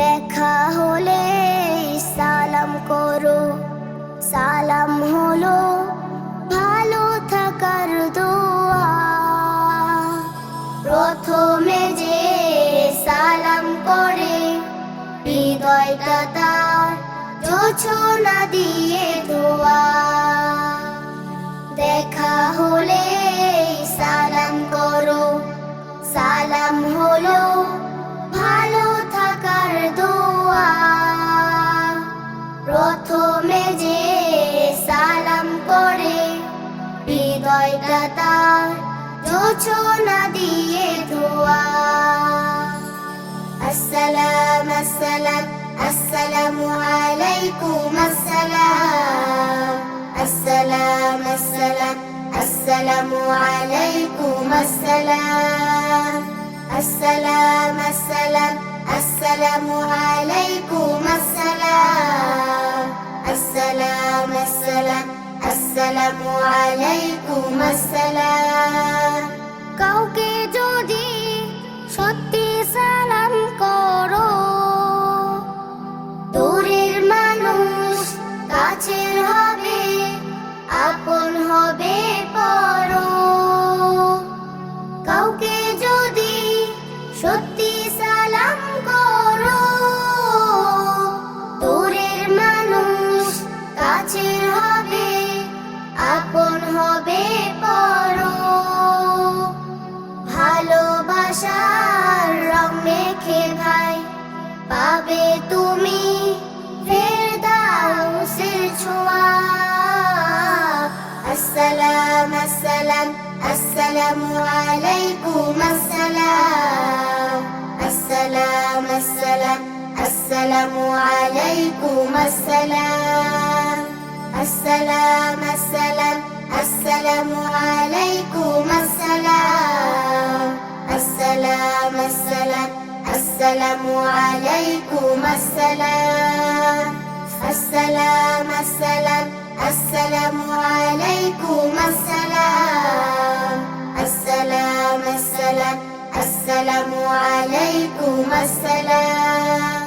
দেখা হলে সালাম করো। সালাম হলো ভালো থাকার প্রথমে যে সালাম করে, হৃদয়টা তার যোছনা দিয়ে প্রথমে যে সালাম করে হৃদয়টা তার জোছনা দিয়ে ধোয়া। আসসালাম আসসালাম, আসসালামু আলাইকুম, আসসালাম। আসসালাম আসসালাম, আসসালামু আলাইকুম, আসসালাম। আসসালাম। আসসালামু আলাইকুম আসসালাম। কাউকে যদি সত্যি সালাম করো, দূরের মানুষ কাছের হবে, আপন হবে পর। কাউকে যদি সত্যি আশার রং মেখে ভাই পাবে তুমি السلام السلام السلام عليكم السلام السلام السلام السلام عليكم السلام السلام. عليكم السلام. السلام. السلام عليكم السلام. السلام السلام. السلام عليكم السلام.